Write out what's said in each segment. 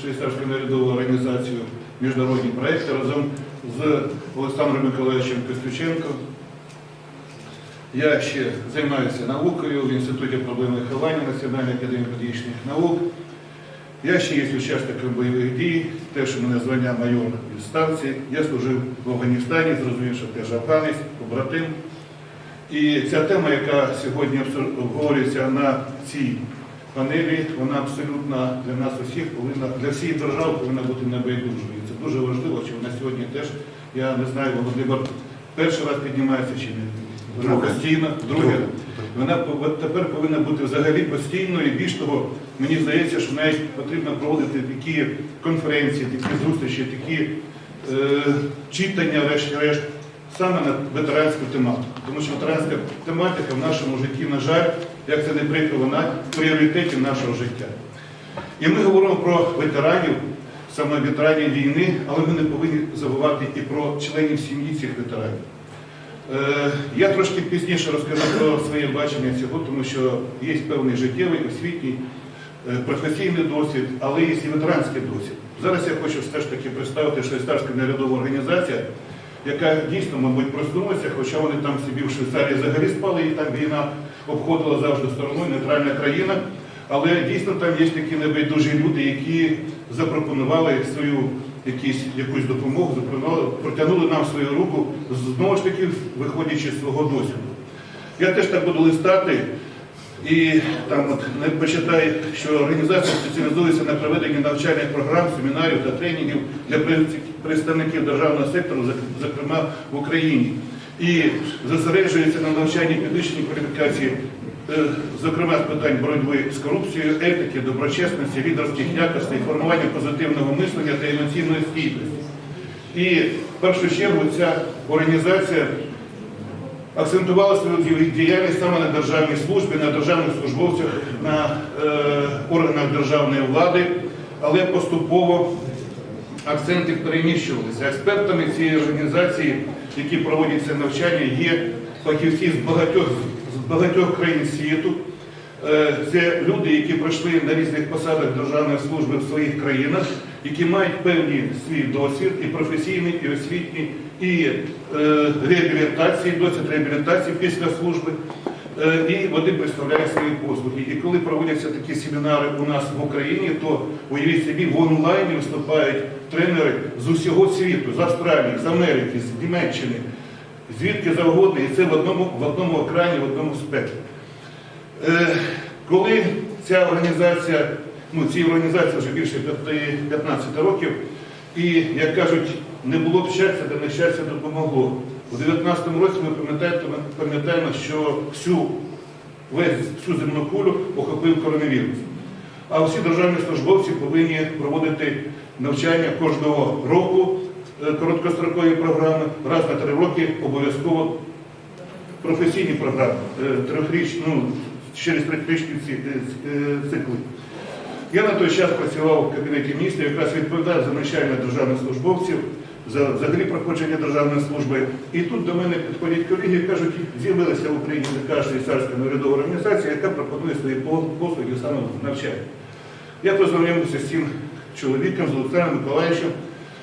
швейцарською нарядовою організацією міжнародні проекти разом з Олександром Миколаївичем Костюченком. Я ще займаюся наукою в Інституті проблем виховання Національної академії педагогічних наук. Я ще є учасником бойових дій, теж у мене звання майор відставці. Я служив в Афганістані, зрозумів, що теж афганець, побратим. І ця тема, яка сьогодні обговорюється на цій панелі, вона абсолютно для нас усіх повинна, для всіх держав повинна бути небайдужою. Це дуже важливо, що вона сьогодні теж, я не знаю, Володимир перший раз піднімається чи ні. Вона постійно, друге. Вона тепер повинна бути взагалі постійною. І більш того, мені здається, що навіть потрібно проводити такі конференції, такі зустрічі, такі е, читання, решті-решт, саме на ветеранську тематику. Тому що ветеранська тематика в нашому житті, на жаль, як це не прикро, вона в пріоритеті нашого життя. І ми говоримо про ветеранів, саме ветеранів війни, але ми не повинні забувати і про членів сім'ї цих ветеранів. Е, Я трошки пізніше розкажу про своє бачення цього, тому що є певний життєвий, освітній, е, професійний досвід, але є і ветеранський досвід. Зараз я хочу все ж таки представити що швейцарська нарядова організація, яка дійсно, мабуть, проснулася, хоча вони там собі в Швейцарії взагалі спали, і там війна обходила завжди стороною, нейтральна країна. Але дійсно там є такі небайдужі люди, які запропонували свою якісь, якусь допомогу, запропонували, протягнули нам свою руку, знову ж таки, виходячи з свого досвіду. Я теж так буду листати і там от не почитаю, що організація спеціалізується на проведенні навчальних програм, семінарів та тренінгів для представників державного сектору, зокрема в Україні. І зосереджується на навчанні підвищенні кваліфікації, е, зокрема з питань боротьби з корупцією, етики, доброчесності, лідерських якостей, формування позитивного мислення та емоційної стійкості. І в першу чергу ця організація акцентувала свою діяльність саме на державній службі, на державних службовцях, на е, органах державної влади, але поступово акценти переміщувалися. Експертами цієї організації, які проводять це навчання, є фахівці з багатьох, з багатьох країн світу. Е, Це люди, які пройшли на різних посадах державної служби в своїх країнах, які мають певний свій досвід і професійний, і освітній, і е, реабілітації, досвід реабілітації після служби. Е, І вони представляють свої послуги. І коли проводяться такі семінари у нас в Україні, то уявіть собі, в онлайні виступають тренери з усього світу, з Австралії, з Америки, з Німеччини, звідки завгодно, і це в одному, в одному екрані, в одному спектрі. Е, Коли ця організація, ну цій організації вже більше 15 років, і, як кажуть, не було б щастя, та нещастя допомогло. У 19-му році ми пам'ятаємо, що всю, весь, всю земну кулю охопив коронавірус. А всі державні службовці повинні проводити навчання кожного року е, короткострокові програми, раз на три роки обов'язково професійні програми, е, трьохрічні, ну, через трьохрічні е, цикли. Я на той час працював в кабінеті міністрів, якраз відповідав за навчання державних службовців, взагалі проходження державної служби. І тут до мене підходять колеги і кажуть, з'явилася в Україні така швейцарська нарядова організація, яка пропонує свої послуги саме в навчанні. Я познайомився з цим чоловіком, з Олександром Миколаївичем.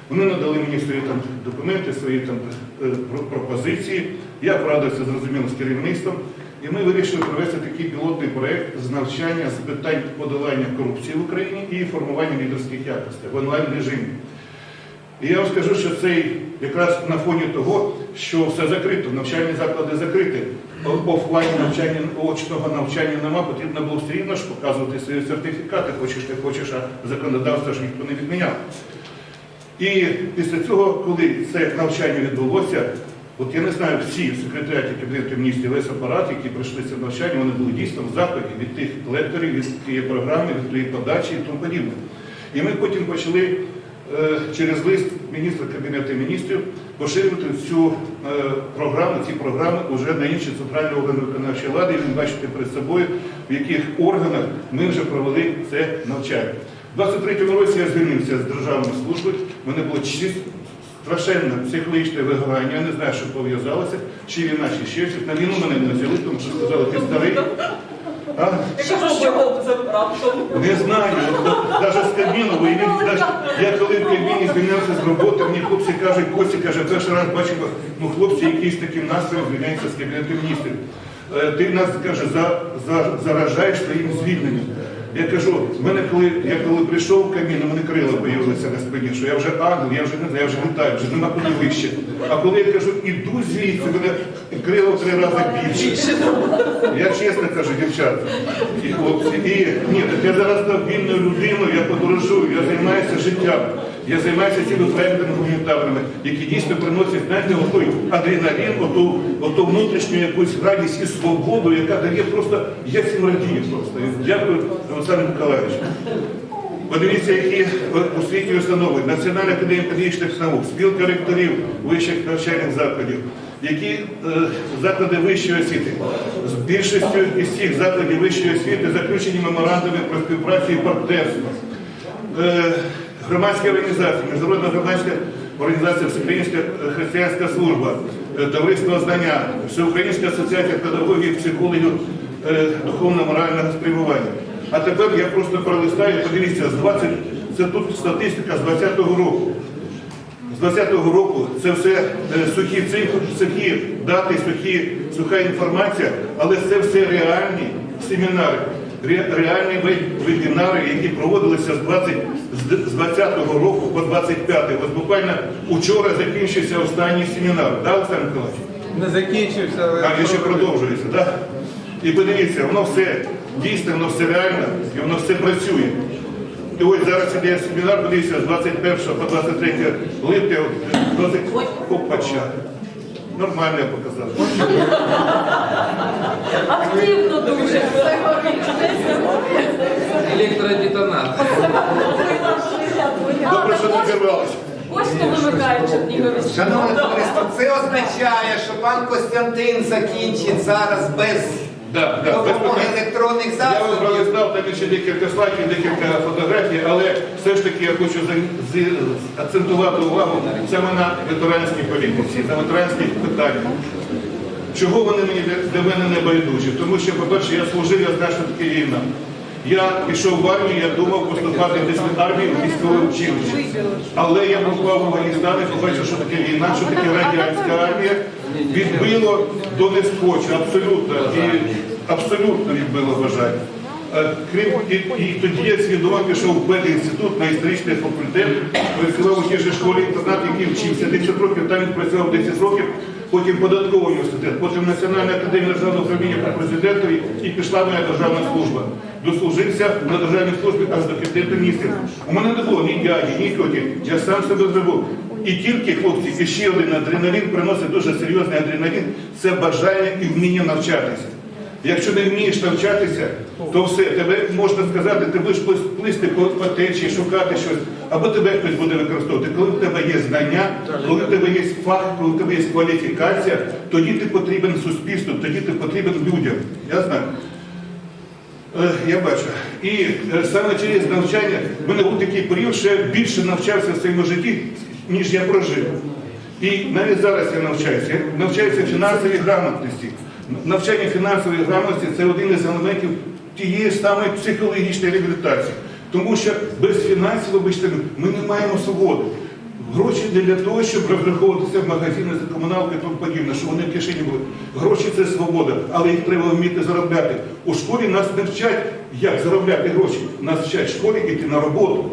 Вони надали мені свої там документи, свої там е, пропозиції. Я порадився зрозуміло з керівництвом. І ми вирішили провести такий пілотний проєкт з навчання з питань подолання корупції в Україні і формування лідерських якостей в онлайн режимі. І я вам скажу, що це якраз на фоні того, що все закрито, навчальні заклади закриті. Офлайн навчання, очного навчання нема, потрібно було все рівно ж показувати свої сертифікати, хочеш ти хочеш, а законодавство ж ніхто не відміняв. І після цього, коли це навчання відбулося, от я не знаю, всі в секретаріаті Кабінету міністрів весь апарат, які пройшли це навчання, вони були дійсно в захваті від тих лекторів, від тієї програми, від тієї подачі і тому подібне. І ми потім почали через лист міністра Кабінету міністрів поширювати цю е, програму, ці програми вже на інші центральні органи виконавчої влади. І ви бачите перед собою, в яких органах ми вже провели це навчання. У 23-му році я звільнився з державної служби. У мене було страшенне психологічне вигорання, я не знаю, що пов'язалося, чи війна, чи ще щось. На війну мене не взяли, тому що сказали, ти старий. А? Що це раптом? Не знаю. Навіть з кабіну, бо я, коли в кабіні звільнявся з роботи, мені хлопці кажуть, Костя каже, перший раз бачив, ну хлопці якийсь таким настроєм звільняються з кабінету міністрів. Е, Ти нас каже, за, за, заражаєш своїм звільненням. Я кажу, в мене коли я коли прийшов в кабіну, в мене крила появилися на спині, що я вже ангел, я вже не знаю, я вже літаю, вже нема куди вище. А коли я кажу, іду звідси, мене крила в три рази більше. Я чесно кажу, дівчата і хлопці. І ні, я зараз став вільною людиною, я подорожую, я займаюся життям. Я займаюся цими проектами гуманітарними, які дійсно приносять, знаєте, отой адреналін, оту, оту внутрішню якусь радість і свободу, яка дає просто, я цим радію просто. Дякую, Олександр Миколаївич. Подивіться, які у світі установи, Національна академія педагогічних наук, спілка ректорів вищих навчальних закладів, які е, заклади вищої освіти. З більшістю із цих закладів вищої освіти заключені меморандуми про співпрацю і партнерство. Е, громадські організації, Міжнародна громадська організація Всеукраїнська християнська служба, е, Товариство знання, Всеукраїнська асоціація педагогів, психологів е, духовно-морального спрямування. А тепер я просто пролистаю, подивіться, з 20, це тут статистика з 20-го року. З 20-го року це все е, сухі цифри, сухі дати, сухі, суха інформація, але це все реальні семінари, ре- реальні вебінари, які проводилися з 20 з 20-го року по 25-й. Ось буквально учора закінчився останній семінар. Да, Олександр Миколаївич? Не закінчився, але А він ще продовжується, так? І подивіться, воно все дійсно, воно все реально і воно все працює. І ось зараз іде семінар, подивіться, з 21 по 23 липня, досить опача. Нормально я показав. Активно дуже. електродетонатор. Добре, що не зірвалося. Ось хто вимикає Чернігові. Шановне товариство, це означає, що пан Костянтин закінчить зараз без Да, да, допомоги електронних Я вам пролистав там ще декілька слайдів, декілька фотографій, але все ж таки я хочу за- акцентувати увагу саме на ветеранській політиці, на ветеранських питаннях. Чого вони мені для мене не байдужі? Тому що, по-перше, я служив, я знаю, що таке війна. Я пішов в армію, я думав поступати десь в армію в військове училище. Але я попав в Афганістан і побачив, що таке війна, що таке радянська армія. Відбило до нескочу, абсолютно. І абсолютно відбило бажання. Е, Крім і, і тоді я свідомо пішов в педінститут на історичний факультет, працював у тій же школі інтернат, який вчився 10 років, там відпрацював 10 років, потім податковий університет, потім Національна академія державного управління по президентові і пішла моя державна служба. Дослужився на державній службі аж до кабінету місяців. У мене не було ні дяді, ні тьоті, я сам себе зробив. І тільки хлопці, і ще один адреналін приносить дуже серйозний адреналін, це бажання і вміння навчатися. Якщо не вмієш навчатися, то все, тебе можна сказати, ти будеш плисти по, течії, шукати щось, або тебе хтось буде використовувати. Коли в тебе є знання, коли в тебе є фах, коли в тебе є кваліфікація, тоді ти потрібен суспільству, тоді ти потрібен людям. Я знаю. Е, Я бачу. І е, саме через навчання в мене був такий період, що я більше навчався в своєму житті, ніж я прожив. І навіть зараз я навчаюся. Я навчаюся фінансовій грамотності. Навчання фінансової грамотності це один із елементів тієї самої психологічної реабілітації. Тому що без фінансів, вибачте, ми не маємо свободи. Гроші не для того, щоб розраховуватися в магазини за комуналку і тому подібне, щоб вони в кишені були. Гроші це свобода, але їх треба вміти заробляти. У школі нас не вчать, як заробляти гроші. Нас вчать школі йти на роботу.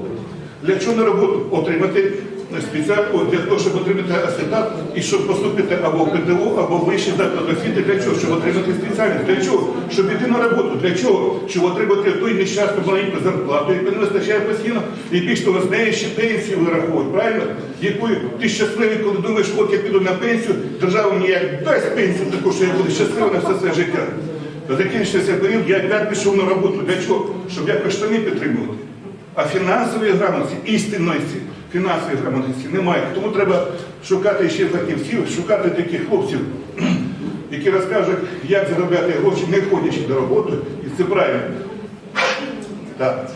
Для чого на роботу? Отримати спеціально для того, щоб отримати асетат і щоб поступити або в ПТУ, або в вищий заклад освіти. Для чого? Щоб отримати спеціальність. Для чого? Щоб йти на роботу. Для чого? Щоб отримати той нещасну маленьку зарплату, яку не вистачає постійно, і більш того, з неї ще пенсію вираховують, правильно? Якою ти щасливий, коли думаєш, от я піду на пенсію, держава мені як дасть пенсію таку, що я буду щасливий на все своє життя. Закінчився період, я опять пішов на роботу. Для чого? Щоб якось штани підтримувати. А фінансової грамотності, істинності фінансової грамотності немає. Тому треба шукати ще фахівців, шукати таких хлопців, які розкажуть, як заробляти гроші, не ходячи до роботи. І це правильно. Так.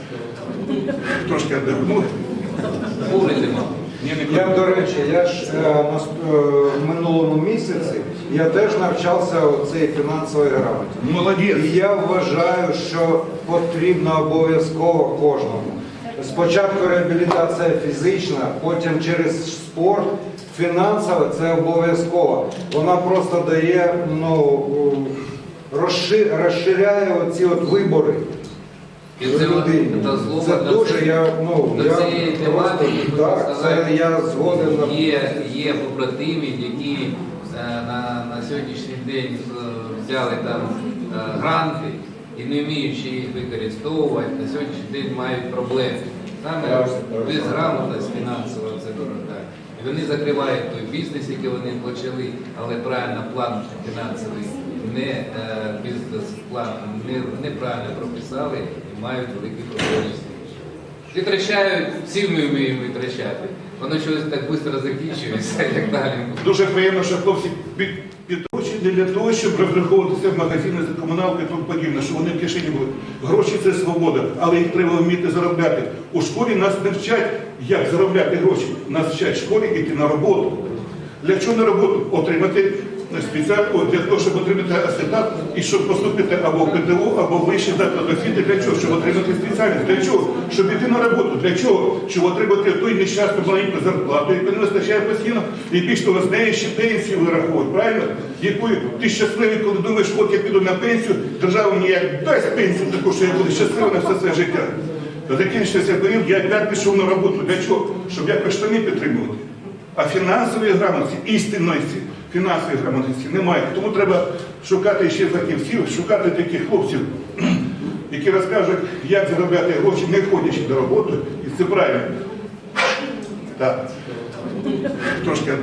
Трошки не Я, до речі, я ж е, на е, в минулому місяці я теж навчався у цій фінансовій грамоті. Молодець. І я вважаю, що потрібно обов'язково кожному. Спочатку реабілітація фізична, потім через спорт, фінансова це обов'язково. Вона просто дає, ну, розширяє оці от вибори. І це людині. Це до дуже, я, ну, до я цієї тематики, так, це я згоден на Є, є побратими, які е, на, на сьогоднішній день е, взяли там е, гранти і не вміючи їх використовувати, на сьогоднішній день мають проблеми. Так. безграмотність фінансова це дорога. І вони закривають той бізнес, який вони почали, але правильно план фінансовий не е, бізнес-план не, неправильно прописали і мають великі проблеми. Витрачають, всі ми вміємо витрачати. Воно щось так швидко закінчується і так далі. Дуже приємно, що хлопці під, підручні для того, щоб розраховуватися в магазини за комуналки і тому подібне, що вони в кишені були. Гроші це свобода, але їх треба вміти заробляти. У школі нас не вчать, як заробляти гроші. Нас вчать в школі йти на роботу. Для чого на роботу? Отримати спеціально для того, щоб отримати асетат і щоб поступити або в ПТУ, або в вищий освіти. Для чого? Щоб отримати спеціальність. Для чого? Щоб йти на роботу. Для чого? Щоб отримати той нещасну маленьку зарплату, яку не вистачає постійно, і більш того, з неї ще пенсію вираховують, правильно? Якою ти щасливий, коли думаєш, от я піду на пенсію, держава мені як дасть пенсію таку, що я буду щасливий на все це життя. То закінчився період, я опять пішов на роботу. Для чого? Щоб якось штани підтримувати. А фінансової грамотності, істинності, фінансової грамотності немає. Тому треба шукати ще фахівців, шукати таких хлопців, які розкажуть, як заробляти гроші, не ходячи до роботи, і це правильно. Так. Трошки не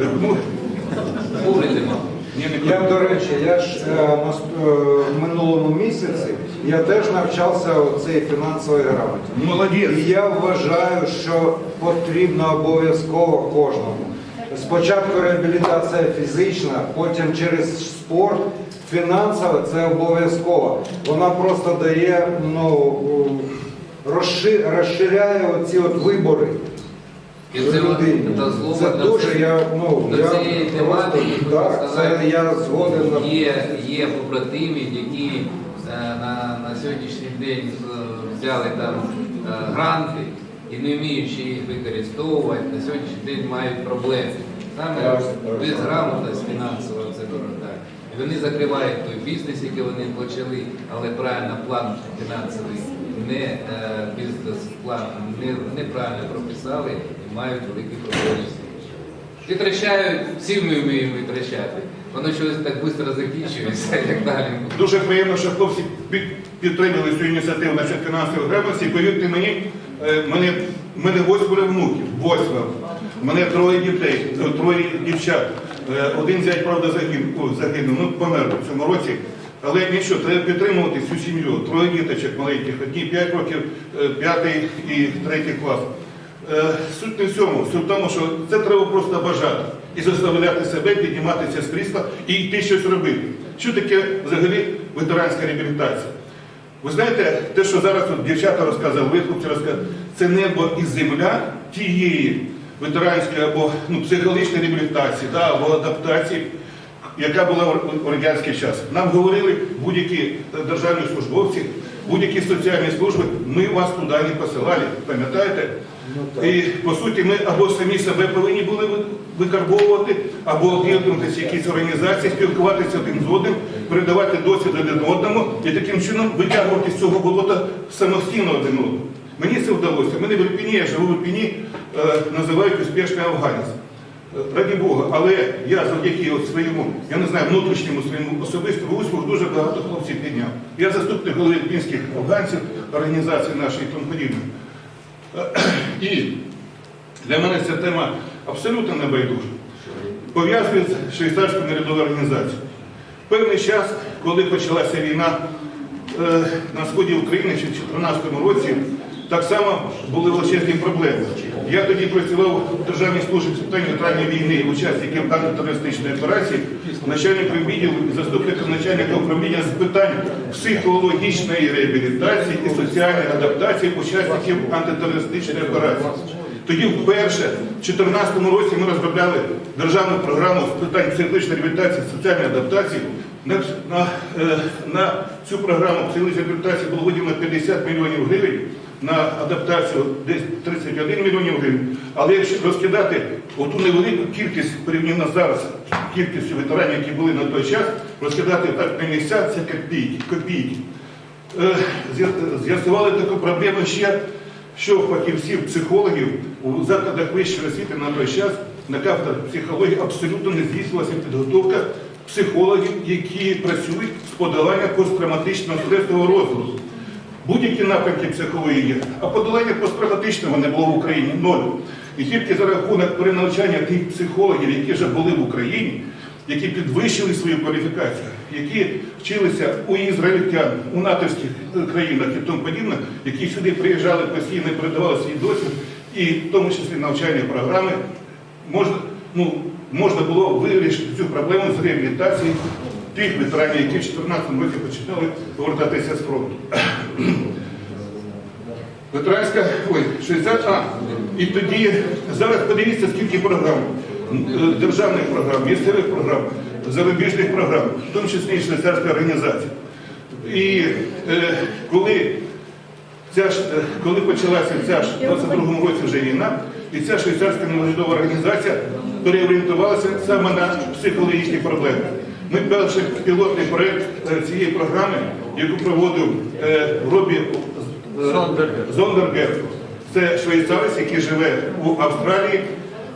Я, до речі, я ж е, на е, в минулому місяці я теж навчався у цій фінансовій грамоті. Молодець. І я вважаю, що потрібно обов'язково кожному. Спочатку реабілітація фізична, потім через спорт, фінансова це обов'язково. Вона просто дає, ну, розширяє оці от вибори. І це от злоба Це дуже, я, ну, до я цієї просто- тематики, так, це я згоден на Є, є побратими, які е, на, на сьогоднішній день е, взяли там е, гранти і не вміючи їх використовувати, на сьогоднішній день мають проблеми. Саме безграмотність фінансова це дорога. І вони закривають той бізнес, який вони почали, але правильно план фінансовий не е, бізнес-план не, неправильно прописали і мають великі проблеми. Витрачають, всі ми вміємо витрачати. Воно щось так швидко закінчується і так далі. Дуже приємно, що хлопці підтримали цю ініціативу насчет фінансової грамотності. Повірте мені, мене, мене восьмеро внуків, восьмеро. У мене троє дітей, е, троє дівчат. Е, Один зять, правда, загинув, загинув, ну помер в цьому році. Але нічого, треба підтримувати всю сім'ю. Троє діточок маленьких, одні 5 років, е, п'ятий і третій клас. Е, Суть не в цьому, суть в тому, що це треба просто бажати і заставляти себе підніматися з крісла і йти щось робити. Що таке взагалі ветеранська реабілітація? Ви знаєте, те, що зараз тут дівчата розказали, ви хлопці розказали, це небо і земля тієї ветеранської або ну, психологічної реабілітації да, або адаптації, яка була в радянський час. Нам говорили будь-які державні службовці, будь-які соціальні служби, ми вас туди не посилали, пам'ятаєте? І по суті ми або самі себе повинні були викарбовувати, або об'єднуватися якісь організації, спілкуватися один з одним, передавати досвід один одному і таким чином витягувати з цього болота самостійно один одного. Мені це вдалося. Мене в Ірпіні, я живу в Ірпіні, е, називають успішний афганець. Е, Раді Бога, але я завдяки своєму, я не знаю, внутрішньому своєму особистому успіху дуже багато хлопців підняв. Я заступник голови ірпінських афганців, організації нашої тому подібне. І для мене ця тема абсолютно небайдужа. Пов'язує з швейцарською нарядовою організацією. Певний час, коли почалася війна е, на сході України ще в 2014 році, так само були величезні проблеми. Я тоді працював в Державній службі з питань нейтральної війни учасників антитерористичної операції, начальником відділу і заступником начальника управління з питань психологічної реабілітації і соціальної адаптації учасників антитерористичної операції. Тоді вперше, в 2014 році, ми розробляли державну програму з питань психологічної реабілітації, соціальної адаптації. На, на, е, на цю програму психологічної реабілітації було виділено 50 мільйонів гривень, на адаптацію десь 31 мільйонів гривень. Але якщо розкидати оту невелику кількість порівняно зараз, кількістю ветеранів, які були на той час, розкидати так на місця, це копійки. копійки. Е, З'ясували таку проблему ще, що фахівців психологів у закладах вищої освіти на той час на кафедрах психології абсолютно не здійснювалася підготовка психологів, які працюють з подолання посттравматичного стресового розладу. Будь-які напрямки психології а подолання посттравматичного не було в Україні ноль. І тільки за рахунок перенавчання тих психологів, які вже були в Україні, які підвищили свою кваліфікацію, які вчилися у ізраїльтян, у натовських е, країнах і тому подібне, які сюди приїжджали постійно передавали свій досвід, і в тому числі навчальні програми, можна, ну, можна було вирішити цю проблему з реабілітації тих ветеранів, які в 2014 році починали повертатися з фронту. Ветеранська, ой, 60, а, і тоді, зараз подивіться, скільки програм, е, державних програм, місцевих програм, зарубіжних програм, в тому числі і швейцарська організація. І е, коли, ця ж, е, коли почалася ця ж в 22-му році вже війна, і ця швейцарська неурядова організація переорієнтувалася саме на психологічні проблеми. Ми перший пілотний проєкт е, цієї програми, яку проводив е, Робі Зондергер. Це швейцарець, який живе у Австралії,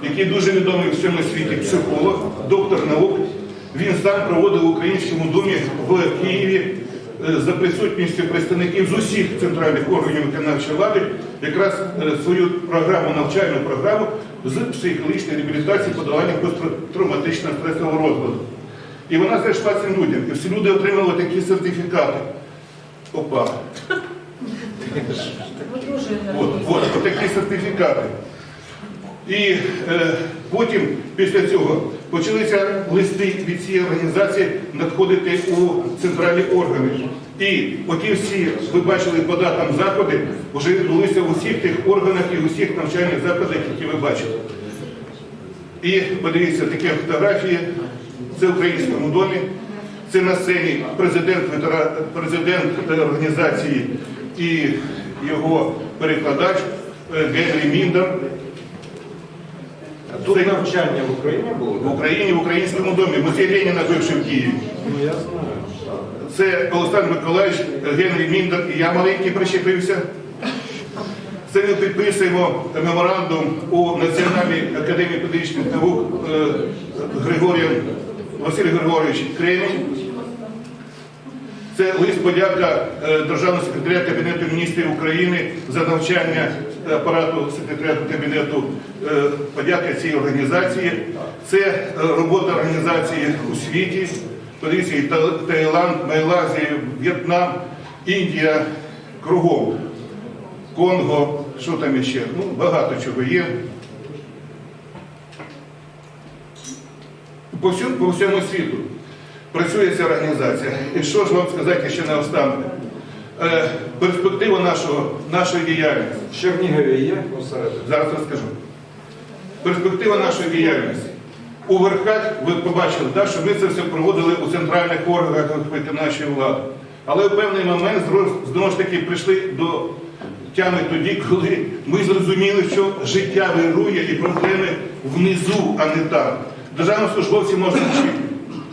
який дуже відомий в всьому світі психолог, доктор наук. Він сам проводив в українському домі в Києві е, за присутністю представників з усіх центральних органів виконавчої влади, якраз е, свою програму, навчальну програму з психологічної реабілітації подолання посттравматичного стресового розладу. І вона зайшла цим людям. І всі люди отримали такі сертифікати. Опа. От, от, от такі сертифікати. І е, потім, після цього, почалися листи від цієї організації надходити у центральні органи. І оті всі, ви бачили по датам заходи, вже відбулися в усіх тих органах і усіх навчальних закладах, які ви бачили. І подивіться, такі фотографії. Це в українському домі. Це на сцені президент, президент е, організації і його перекладач е, Генрі Міндер. Тут навчання в Україні було? В Україні, в українському домі. Музей Леніна бивши в Києві. Ну я знаю. Це Олександр Миколаївич, Генрій Міндер і я маленький прищепився. Це ми підписуємо меморандум у Національній академії педагогічних наук е, Григорієм Василь Григорович Кремінь. Це лист подяка е, Державного секретаря Кабінету міністрів України за навчання апарату секретаря Кабінету е, подяка цій організації. Це е, робота організації у світі. Подивіться, Таїланд, Майлазія, В'єтнам, Індія, кругом. Конго, що там іще? Ну, багато чого є. По всьому, по всьому світу працює ця організація. І що ж вам сказати ще наостанок? Е, перспектива нашого, нашої діяльності. В Чернігові є осередок? Зараз розкажу. Перспектива нашої діяльності. У верхах ви побачили, так, що ми це все проводили у центральних органах виконавчої влади. Але в певний момент знову ж таки прийшли до тями тоді, коли ми зрозуміли, що життя вирує і проблеми внизу, а не там. Державні службовці можуть вчити.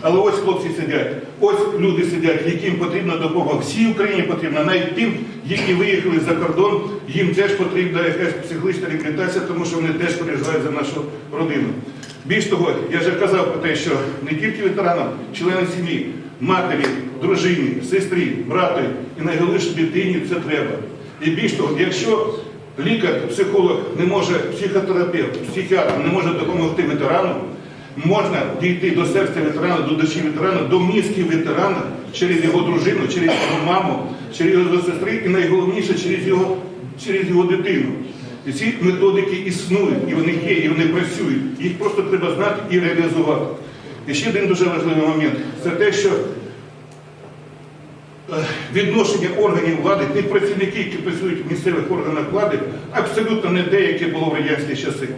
Але ось хлопці сидять, ось люди сидять, яким потрібна допомога. Всій Україні потрібна, навіть тим, які виїхали за кордон, їм теж потрібна якась психологічна реабілітація, тому що вони теж переживають за нашу родину. Більш того, я вже казав про те, що не тільки ветеранам, членам сім'ї, матері, дружині, сестрі, братові і найголовніше дитині це треба. І більш того, якщо лікар, психолог не може, психотерапевт, психіатр не може допомогти ветерану, можна дійти до серця ветерана, до душі ветерана, до мізки ветерана через його дружину, через його маму, через його сестри і найголовніше через його, через його дитину. І ці методики існують, і вони є, і вони працюють. Їх просто треба знати і реалізувати. І ще один дуже важливий момент це те, що е, відношення органів влади, тих працівників, які працюють в місцевих органах влади, абсолютно не те, яке було в радянські часи.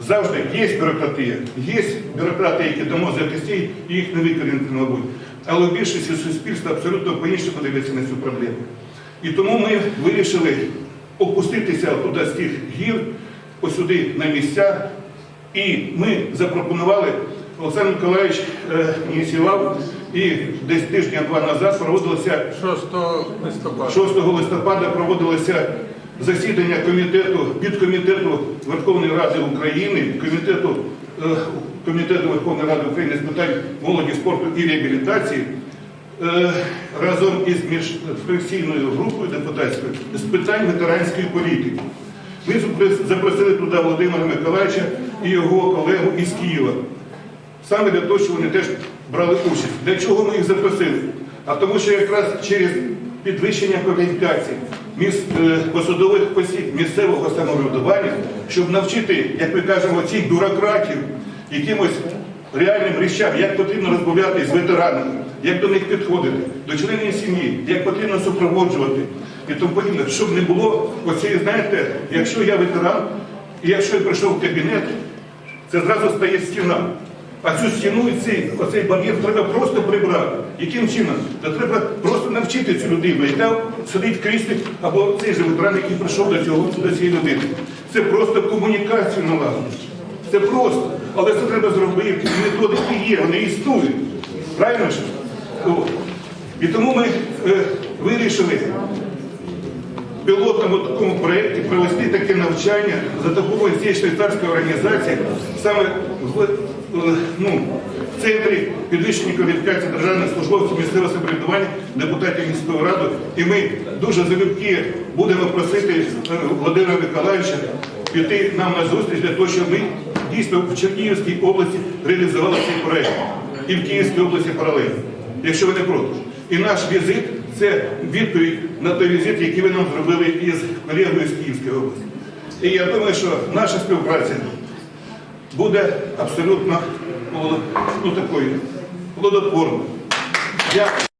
Завжди є бюрократія, є бюрократія, які дамо за костей, і їх не викорінити, мабуть. Але в більшості суспільства абсолютно по-іншому подивиться на цю проблему. І тому ми вирішили опуститися туди з тих гір, ось сюди на місця. І ми запропонували, Олександр Миколаївич е, ініціював, і десь тижня-два назад проводилося 6 листопада. 6 листопада проводилося засідання комітету, підкомітету Верховної Ради України, комітету, е, комітету Верховної Ради України з питань молоді, спорту і реабілітації е, разом із міжфракційною групою депутатською з питань ветеранської політики. Ми запросили туди Володимира Миколаївича і його колегу із Києва. Саме для того, щоб вони теж брали участь. Для чого ми їх запросили? А тому, що якраз через підвищення кваліфікації е, посадових осіб місцевого самоврядування, щоб навчити, як ми кажемо, цих бюрократів якимось реальним речам, як потрібно розмовляти з ветеранами, як до них підходити, до членів сім'ї, як потрібно супроводжувати і тому подібне, щоб не було оцієї, знаєте, якщо я ветеран, і якщо я прийшов в кабінет, це зразу стає стіна. А цю стіну і цей, оцей бар'єр треба просто прибрати. Яким чином? Та треба просто навчити цю людину, яка сидить в або цей же ветеран, який прийшов до, цього, до цієї людини. Це просто комунікацію налагодити. Це просто. Але це треба зробити. Методики є, вони існують. Правильно ж? І тому ми е, вирішили в пілотному такому проєкті провести таке навчання за допомогою цієї швейцарської організації саме в, ну, в центрі підвищення кваліфікації державних службовців місцевого самоврядування депутатів міської ради. І ми дуже залюбки будемо просити е, Володимира Миколаївича піти нам на зустріч для того, щоб ми дійсно в Чернігівській області реалізували цей проєкт. І в Київській області паралельно, якщо ви не проти. І наш візит це відповідь на той візит, який ви нам зробили із колегою з Київської області. І я думаю, що наша співпраця буде абсолютно ну, такою плодотворною. Дякую.